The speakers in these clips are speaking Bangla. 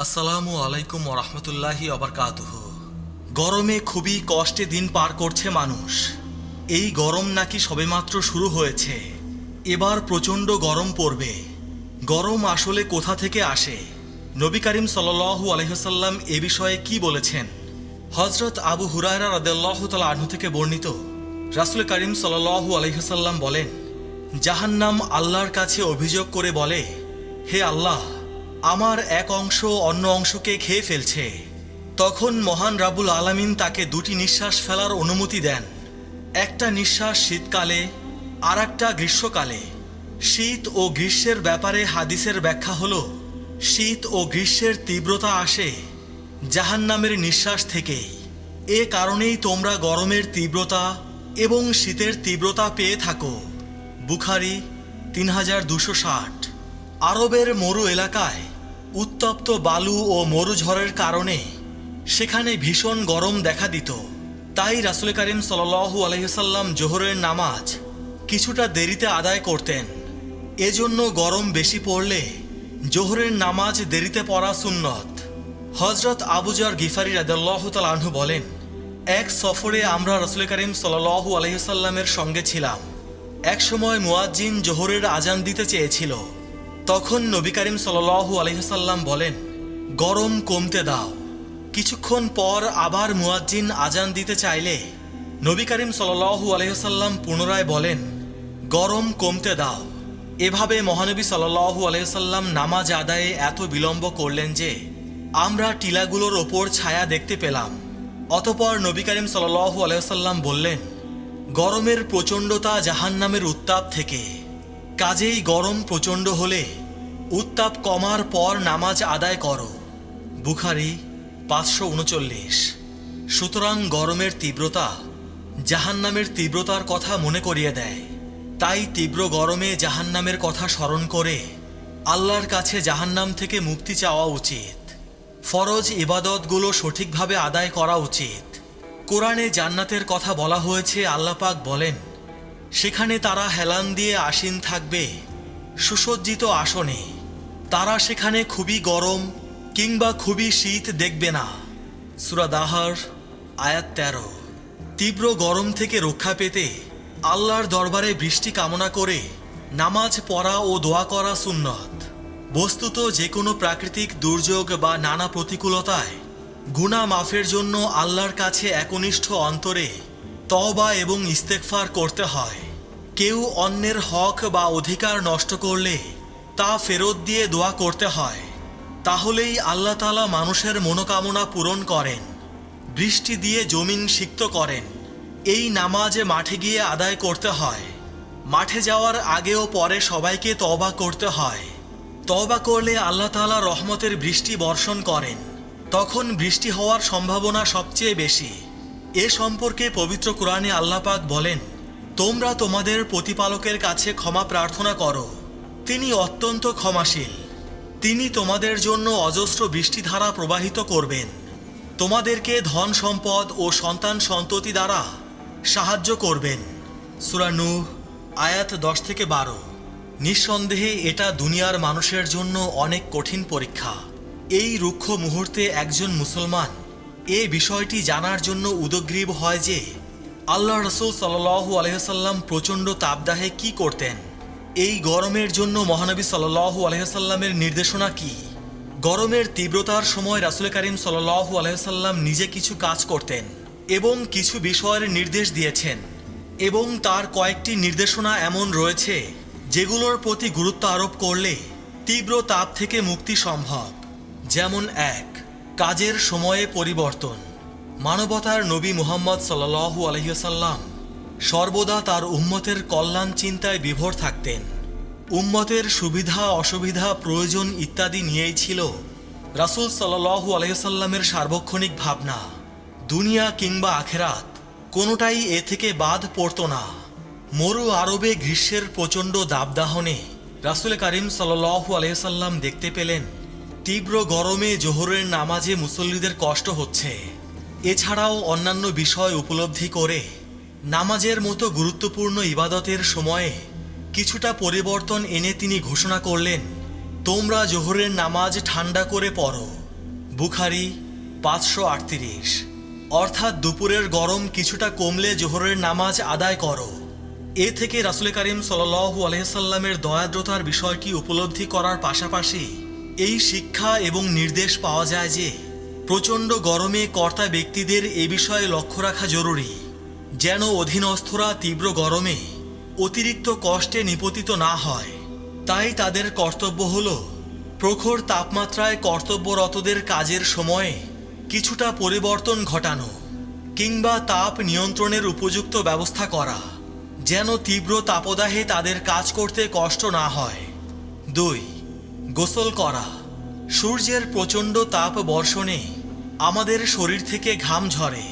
আসসালামু আলাইকুম রহমতুল্লাহি অবরকাতুহ গরমে খুবই কষ্টে দিন পার করছে মানুষ। এই গরম নাকি সবেমাত্র শুরু হয়েছে। এবার প্রচণ্ড গরম পড়বে। গরম আসলে কোথা থেকে আসে? নবী করিম সাল্লু আলহ্লাম এ বিষয়ে কি বলেছেন? হজরত আবু হুরায়রা রদাল্লাহ তাল আহ্ন থেকে বর্ণিত। রাসুল করিম সাল্লু আলহ্লাম বলেন, জাহান্নাম আল্লাহর কাছে অভিযোগ করে বলে, হে আল্লাহ আমার এক অংশ অন্য অংশকে খেয়ে ফেলছে। তখন মহান রাবুল আলামিন তাকে দুটি নিঃশ্বাস ফেলার অনুমতি দেন। একটা নিঃশ্বাস শীতকালে আর একটা গ্রীষ্মকালে। শীত ও গ্রীষ্মের ব্যাপারে হাদিসের ব্যাখ্যা হল, শীত ও গ্রীষ্মের তীব্রতা আসে জাহান্নামের নিঃশ্বাস থেকেই। এ কারণেই তোমরা গরমের তীব্রতা এবং শীতের তীব্রতা পেয়ে থাকো। বুখারি তিন হাজার দুশো ষাট। আরবের মরু এলাকায় উত্তপ্ত বালু ও মরুঝড়ের কারণে সেখানে ভীষণ গরম দেখা দিত। তাই রাসুল করিম সাল্লু আলহিসাল্লাম জোহরের নামাজ কিছুটা দেরিতে আদায় করতেন। এজন্য গরম বেশি পড়লে জোহরের নামাজ দেরিতে পড়া সুন্নত। হজরত আবুজার গিফারি রাদাল্লাহ তালাহু বলেন, এক সফরে আমরা রসুল করিম সাল্লু আলহিসাল্লামের সঙ্গে ছিলাম। একসময় মুয়াজ্জিন জোহরের আজান দিতে চেয়েছিল। তখন নবী করিম সাল্লু আলহিসাল্লাম বলেন, গরম কমতে দাও। কিছুক্ষণ পর আবার মুয়াজ্জিন আজান দিতে চাইলে নবী করিম সাল্লু আলহিসাল্লাম পুনরায় বলেন, গরম কমতে দাও। এভাবে মহানবী সাল্লু আলহিসাল্লাম নামাজ আদায়ে এত বিলম্ব করলেন যে আমরা টিলাগুলোর ওপর ছায়া দেখতে পেলাম। অতপর নবী করিম সাল্লু আলহিসাল্লাম বললেন, গরমের প্রচণ্ডতা জাহান্নামের উত্তাপ থেকে কাজেই গরম প্রচণ্ড হলে উত্তাপ কমার পর নামাজ আদায় করো। বুখারি পাঁচশো উনচল্লিশ। সুতরাং গরমের তীব্রতা জাহান্নামের তীব্রতার কথা মনে করিয়ে দেয়। তাই তীব্র গরমে জাহান্নামের কথা স্মরণ করে আল্লাহর কাছে জাহান্নাম থেকে মুক্তি চাওয়া উচিত। ফরজ ইবাদতগুলো সঠিকভাবে আদায় করা উচিত। কোরআনে জান্নাতের কথা বলা হয়েছে আল্লাপাক বলেন সেখানে তারা হেলান দিয়ে আসীন থাকবে, সুসজ্জিত আসনে। তারা সেখানে খুবই গরম কিংবা খুবই শীত দেখবে না। সুরাদাহার আয়াত তেরো। তীব্র গরম থেকে রক্ষা পেতে আল্লাহর দরবারে বৃষ্টি কামনা করে নামাজ পড়া ও দোয়া করা সুন্নত। বস্তুত যে কোনো প্রাকৃতিক দুর্যোগ বা নানা প্রতিকূলতায় গুণা মাফের জন্য আল্লাহর কাছে একনিষ্ঠ অন্তরে তবা এবং ইস্তেকফার করতে হয়। কেউ অন্যের হক বা অধিকার নষ্ট করলে তা ফেরত দিয়ে দোয়া করতে হয়। তাহলেই আল্লাহ তালা মানুষের মনোকামনা পূরণ করেন, বৃষ্টি দিয়ে জমিন সিক্ত করেন, এই নামাজে মাঠে গিয়ে আদায় করতে হয়। মাঠে যাওয়ার আগে ও পরে সবাইকে তবা করতে হয়। তবা করলে আল্লাহ তালা রহমতের বৃষ্টি বর্ষণ করেন, তখন বৃষ্টি হওয়ার সম্ভাবনা সবচেয়ে বেশি। এ সম্পর্কে পবিত্র কোরআনে আল্লাপাক বলেন, তোমরা তোমাদের প্রতিপালকের কাছে ক্ষমা প্রার্থনা করো। তিনি অত্যন্ত ক্ষমাশীল। তিনি তোমাদের জন্য অজস্র বৃষ্টিধারা প্রবাহিত করবেন। তোমাদেরকে ধন সম্পদ ও সন্তান সন্ততি দ্বারা সাহায্য করবেন। সুরানু আয়াত দশ থেকে বারো। নিঃসন্দেহে এটা দুনিয়ার মানুষের জন্য অনেক কঠিন পরীক্ষা। এই রুক্ষ মুহূর্তে একজন মুসলমান এ বিষয়টি জানার জন্য উদগ্রীব হয় যে, আল্লাহ রসুল সাল্লু আলহ্লাম প্রচণ্ড তাপদাহে কি করতেন? এই গরমের জন্য মহানবী সাল্লু আলহ্লামের নির্দেশনা কি? গরমের তীব্রতার সময় রাসুল করিম সাল্লু আলহ্লাম নিজে কিছু কাজ করতেন এবং কিছু বিষয়ের নির্দেশ দিয়েছেন এবং তার কয়েকটি নির্দেশনা এমন রয়েছে যেগুলোর প্রতি গুরুত্ব আরোপ করলে তীব্র তাপ থেকে মুক্তি সম্ভব। যেমন এক কাজের সময়ে পরিবর্তন। মানবতার নবী মুহাম্মদ সাল্লু আলহিসাল্লাম সর্বদা তার উম্মতের কল্যাণ চিন্তায় বিভোর থাকতেন। উম্মতের সুবিধা, অসুবিধা, প্রয়োজন ইত্যাদি নিয়েই ছিল রাসুল সাল্লু আলহিসাল্লামের সার্বক্ষণিক ভাবনা। দুনিয়া কিংবা আখেরাত কোনোটাই এ থেকে বাদ পড়ত না। মরু আরবে গ্রীষ্মের প্রচণ্ড দাবদাহনে রাসুল করিম সাল্লু আলহিসাল্লাম দেখতে পেলেন তীব্র গরমে জোহরের নামাজে মুসল্লিদের কষ্ট হচ্ছে। এছাড়াও অন্যান্য বিষয় উপলব্ধি করে নামাজের মতো গুরুত্বপূর্ণ ইবাদতের সময়ে কিছুটা পরিবর্তন এনে তিনি ঘোষণা করলেন, তোমরা জোহরের নামাজ ঠান্ডা করে পড়ো। বুখারি পাঁচশো আটত্রিশ। অর্থাৎ দুপুরের গরম কিছুটা কমলে জোহরের নামাজ আদায় করো। এ থেকে রাসুল করিম সাল্লু আলহিসাল্লামের দয়াদ্রতার বিষয়টি উপলব্ধি করার পাশাপাশি এই শিক্ষা এবং নির্দেশ পাওয়া যায় যে, প্রচণ্ড গরমে কর্তা ব্যক্তিদের এ বিষয়ে লক্ষ্য রাখা জরুরি, যেন অধীনস্থরা তীব্র গরমে অতিরিক্ত কষ্টে নিপতিত না হয়। তাই তাদের কর্তব্য হল, প্রখর তাপমাত্রায় কর্তব্যরতদের কাজের সময়ে কিছুটা পরিবর্তন ঘটানো, কিংবা তাপ নিয়ন্ত্রণের উপযুক্ত ব্যবস্থা করা, যেন তীব্র তাপদাহে তাদের কাজ করতে কষ্ট না হয়। দুই গোসল করা। সূর্যের প্রচণ্ড তাপ বর্ষণে আমাদের শরীর থেকে ঘাম ঝরে।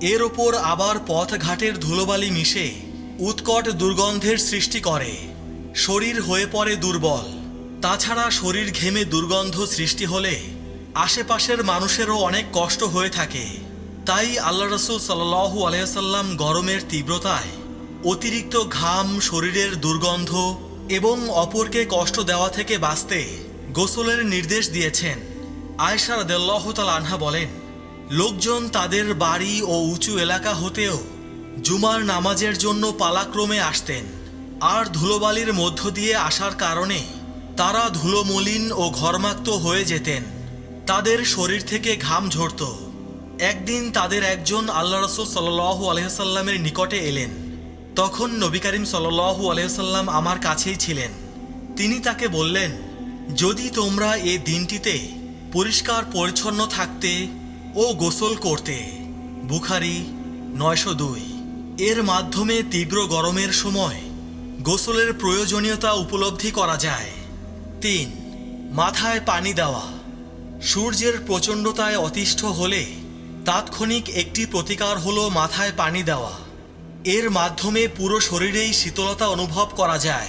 এর ওপর আবার পথঘাটের ধুলোবালি মিশে উৎকট দুর্গন্ধের সৃষ্টি করে। শরীর হয়ে পড়ে দুর্বল। তাছাড়া শরীর ঘেমে দুর্গন্ধ সৃষ্টি হলে আশেপাশের মানুষেরও অনেক কষ্ট হয়ে থাকে। তাই আল্লাহ রসুল সাল্লু আলহাম গরমের তীব্রতায় অতিরিক্ত ঘাম শরীরের দুর্গন্ধ এবং অপরকে কষ্ট দেওয়া থেকে বাঁচতে গোসলের নির্দেশ দিয়েছেন। আয়সা রদাল্লাহ তাল আনহা বলেন, লোকজন তাদের বাড়ি ও উঁচু এলাকা হতেও জুমার নামাজের জন্য পালাক্রমে আসতেন। আর ধুলোবালির মধ্য দিয়ে আসার কারণে তারা ধুলোমলিন ও ঘর্মাক্ত হয়ে যেতেন। তাদের শরীর থেকে ঘাম ঝরত। একদিন তাদের একজন আল্লাহ রসুল সাল্লাহ আলহামের নিকটে এলেন। তখন নবী করিম সাল্লাহু আলহাম আমার কাছেই ছিলেন। তিনি তাকে বললেন, যদি তোমরা এ দিনটিতে পরিষ্কার পরিচ্ছন্ন থাকতে ও গোসল করতে, বুখারি নয়শো দুই, এর মাধ্যমে তীব্র গরমের সময় গোসলের প্রয়োজনীয়তা উপলব্ধি করা যায়। তিন, মাথায় পানি দেওয়া, সূর্যের প্রচণ্ডতায় অতিষ্ঠ হলে তাৎক্ষণিক একটি প্রতিকার হলো মাথায় পানি দেওয়া। এর মাধ্যমে পুরো শরীরেই শীতলতা অনুভব করা যায়।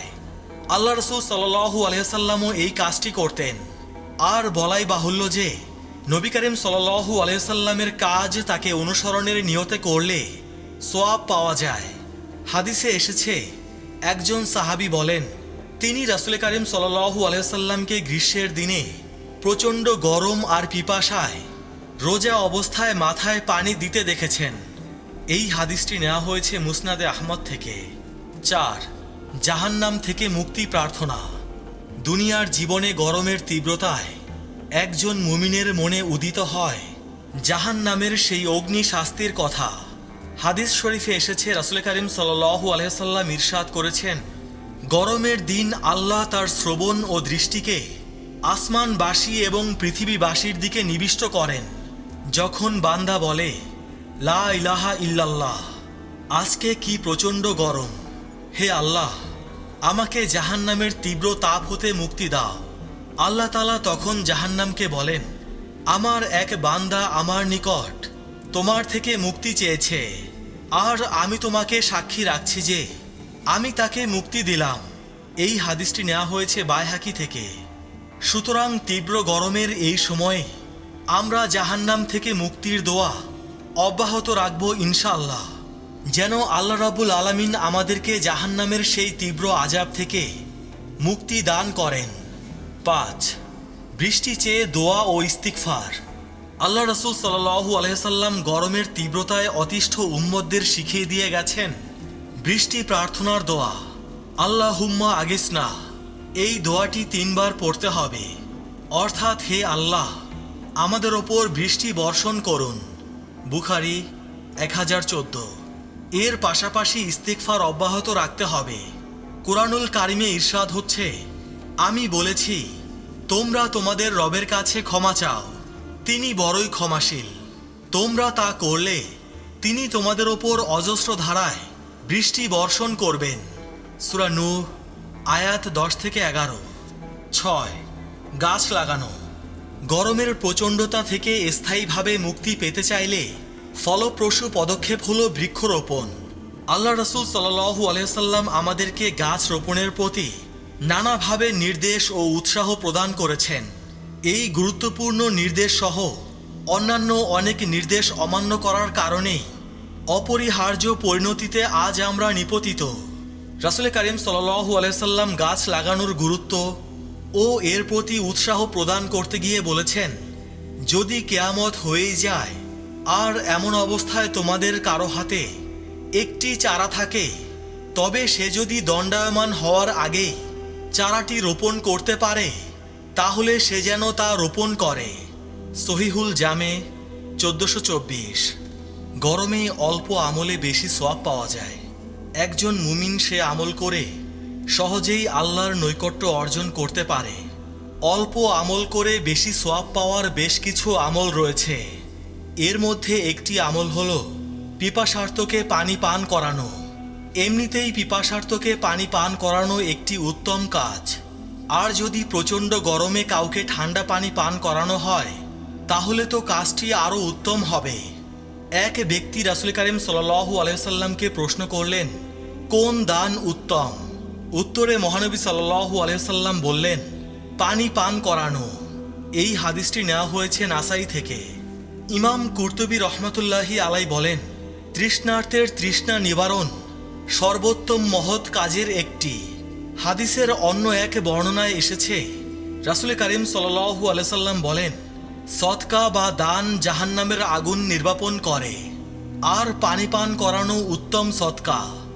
আল্লাহ রসুল সাল্লু আলহামও এই কাজটি করতেন। আর বলাই বাহুল্য যে, নবী করিম সাল্লু আলহামের কাজ তাকে অনুসরণের নিয়তে করলে সোয়াব পাওয়া যায়। হাদিসে এসেছে, একজন সাহাবি বলেন, তিনি রাসুল করিম সাল্লু আলহামকে গ্রীষ্মের দিনে প্রচণ্ড গরম আর পিপাসায় রোজা অবস্থায় মাথায় পানি দিতে দেখেছেন। এই হাদিসটি নেওয়া হয়েছে মুসনাদে আহমদ থেকে। চার, জাহান্নাম থেকে মুক্তি প্রার্থনা। দুনিয়ার জীবনে গরমের তীব্রতায় একজন মুমিনের মনে উদিত হয় জাহান্নামের সেই অগ্নি শাস্তির কথা। হাদিস শরীফে এসেছে রাসুল করিম সাল্লু আলহাম ইরশাদ করেছেন, গরমের দিন আল্লাহ তার শ্রবণ ও দৃষ্টিকে আসমানবাসী এবং পৃথিবীবাসীর দিকে নিবিষ্ট করেন। যখন বান্দা বলে লা ইলাহা ইল্লাল্লাহ। আজকে কি প্রচণ্ড গরম। হে আল্লাহ, আমাকে জাহান্নামের তীব্র তাপ হতে মুক্তি দাও। আল্লাহ তালা তখন জাহান্নামকে বলেন, আমার এক বান্দা আমার নিকট তোমার থেকে মুক্তি চেয়েছে। আর আমি তোমাকে সাক্ষী রাখছি যে, আমি তাকে মুক্তি দিলাম। এই হাদিসটি নেওয়া হয়েছে বাইহাকি থেকে। সুতরাং তীব্র গরমের এই সময়ে আমরা জাহান্নাম থেকে মুক্তির দোয়া অব্যাহত রাখব ইনশাআল্লাহ। যেন আল্লাহ রাবুল আলামিন আমাদেরকে জাহান্নামের সেই তীব্র আজাব থেকে মুক্তি দান করেন। পাঁচ, বৃষ্টি চেয়ে দোয়া ও ইস্তিকফার আল্লাহ রসুল সাল্লু আলহাম গরমের তীব্রতায় অতিষ্ঠ উম্মদদের শিখিয়ে দিয়ে গেছেন, বৃষ্টি প্রার্থনার দোয়া। আল্লাহ হুম্মা আগিসনা, এই দোয়াটি তিনবার পড়তে হবে। অর্থাৎ হে আল্লাহ, আমাদের ওপর বৃষ্টি বর্ষণ করুন। বুখারি এক হাজার চোদ্দ। এর পাশাপাশি ইস্তিকফার অব্যাহত রাখতে হবে। কোরআনুল কারিমে ইরশাদ হচ্ছে, আমি বলেছি, তোমরা তোমাদের রবের কাছে ক্ষমা চাও, তিনি বড়ই ক্ষমাশীল। তোমরা তা করলে, তিনি তোমাদের ওপর অজস্র ধারায় বৃষ্টি বর্ষণ করবেন। সুরা নূহ, আয়াত দশ থেকে এগারো। ছয়, গাছ লাগানো। গরমের প্রচণ্ডতা থেকে স্থায়ীভাবে মুক্তি পেতে চাইলে ফলপ্রসূ পদক্ষেপ হল বৃক্ষরোপণ। আল্লাহ রসুল সাল্লু আলহাম আমাদেরকে গাছ রোপণের প্রতি নানাভাবে নির্দেশ ও উৎসাহ প্রদান করেছেন। এই গুরুত্বপূর্ণ নির্দেশ সহ অন্যান্য অনেক নির্দেশ অমান্য করার কারণেই অপরিহার্য পরিণতিতে আজ আমরা নিপতিত। রাসুল করিম সাল্লু আলাইসাল্লাম গাছ লাগানোর গুরুত্ব ও এর প্রতি উৎসাহ প্রদান করতে গিয়ে বলেছেন, যদি কেয়ামত হয়েই যায়, আর এমন অবস্থায় তোমাদের কারও হাতে একটি চারা থাকে, তবে সে যদি দণ্ডায়মান হওয়ার আগেই চারাটি রোপণ করতে পারে, তাহলে সে যেন তা রোপণ করে। সহিহুল জামে, চোদ্দশো চব্বিশ। গরমে অল্প আমলে বেশি সোয়াব পাওয়া যায়। একজন মুমিন সে আমল করে সহজেই আল্লাহর নৈকট্য অর্জন করতে পারে। অল্প আমল করে বেশি সোয়াব পাওয়ার বেশ কিছু আমল রয়েছে। এর মধ্যে একটি আমল হল পিপাসার্থকে পানি পান করানো। এমনিতেই পিপাসার্থকে পানি পান করানো একটি উত্তম কাজ। আর যদি প্রচণ্ড গরমে কাউকে ঠান্ডা পানি পান করানো হয়, তাহলে তো কাজটি আরও উত্তম হবে। এক ব্যক্তি রাসুল করিম সাল্লাহু আলহামকে প্রশ্ন করলেন, কোন দান উত্তম? উত্তরে মহানবী সাল্লাহু আলহাম বললেন, পানি পান করানো। এই হাদিসটি নেওয়া হয়েছে নাসাই থেকে। ইমাম কুর্তুবী রহমতুল্লাহি আলাই বলেন, তৃষ্ণার্থের তৃষ্ণা নিবারণ সর্বোত্তম মহৎ কাজের একটি। হাদিসের অন্য এক বর্ণনায় এসেছে, রাসুল করিম সাল্লাহু আলাইসাল্লাম বলেন, সৎকা বা দান জাহান্নামের আগুন নির্বাপন করে। আর পানি পান করানো উত্তম সৎকা।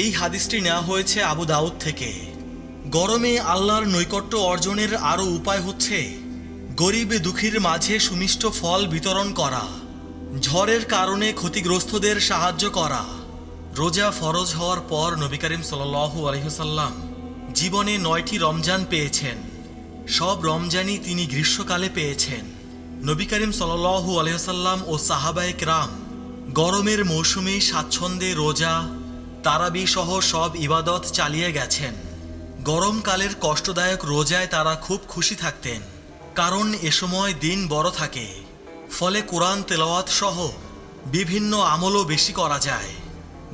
এই হাদিসটি নেওয়া হয়েছে আবু দাউদ থেকে। গরমে আল্লাহর নৈকট্য অর্জনের আরও উপায় হচ্ছে গরিব দুঃখীর মাঝে সুমিষ্ট ফল বিতরণ করা, ঝড়ের কারণে ক্ষতিগ্রস্তদের সাহায্য করা। রোজা ফরজ হওয়ার পর নবী করিম সাল্লু আলহিহসাল্লাম জীবনে নয়টি রমজান পেয়েছেন। সব রমজানই তিনি গ্রীষ্মকালে পেয়েছেন। নবী করিম সাল্লু আলহিহসাল্লাম ও সাহাবায়ক রাম গরমের মৌসুমে স্বাচ্ছন্দ্যে রোজা তারাবি সহ সব ইবাদত চালিয়ে গেছেন। গরমকালের কষ্টদায়ক রোজায় তারা খুব খুশি থাকতেন। কারণ এ সময় দিন বড় থাকে। ফলে কোরআন তেলাওয়াত সহ বিভিন্ন আমলও বেশি করা যায়।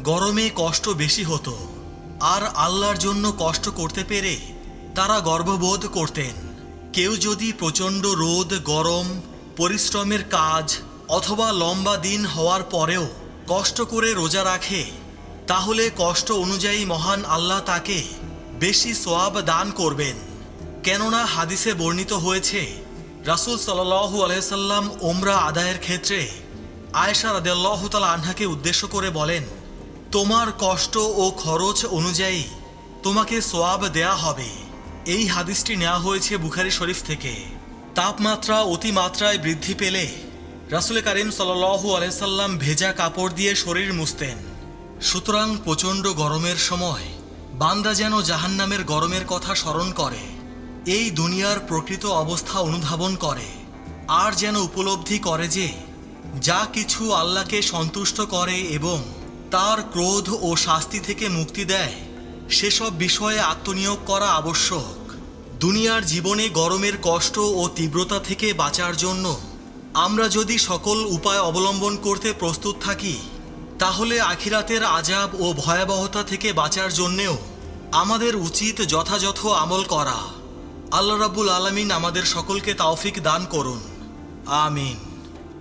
গরমে কষ্ট বেশি হতো। আর আল্লাহর জন্য কষ্ট করতে পেরে তারা গর্ববোধ করতেন। কেউ যদি প্রচণ্ড রোদ, গরম, পরিশ্রমের কাজ অথবা লম্বা দিন হওয়ার পরেও কষ্ট করে রোজা রাখে তাহলে কষ্ট অনুযায়ী মহান আল্লাহ তাকে বেশি সোয়াব দান করবেন। কেননা হাদিসে বর্ণিত হয়েছে, রাসুল সাল্লাহু আলহাম ওমরা আদায়ের ক্ষেত্রে আয়েশা রাদেল্লাহ তালা আনহাকে উদ্দেশ্য করে বলেন, তোমার কষ্ট ও খরচ অনুযায়ী তোমাকে সোয়াব দেয়া হবে। এই হাদিসটি নেওয়া হয়েছে বুখারি শরীফ থেকে। তাপমাত্রা অতিমাত্রায় বৃদ্ধি পেলে রাসুল করিম সাল্লাহু আলহাম ভেজা কাপড় দিয়ে শরীর মুছতেন। সুতরাং প্রচণ্ড গরমের সময় বান্দা যেন জাহান্নামের গরমের কথা স্মরণ করে, এই দুনিয়ার প্রকৃত অবস্থা অনুধাবন করে, আর যেন উপলব্ধি করে যে, যা কিছু আল্লাহকে সন্তুষ্ট করে এবং তার ক্রোধ ও শাস্তি থেকে মুক্তি দেয়, সেসব বিষয়ে আত্মনিয়োগ করা আবশ্যক। দুনিয়ার জীবনে গরমের কষ্ট ও তীব্রতা থেকে বাঁচার জন্য আমরা যদি সকল উপায় অবলম্বন করতে প্রস্তুত থাকি তাহলে আখিরাতের আজাব ও ভয়াবহতা থেকে বাঁচার জন্যেও আমাদের উচিত যথাযথ আমল করা। আল্লাহ রাবুল আলমিন আমাদের সকলকে তাওফিক দান করুন। আমিন।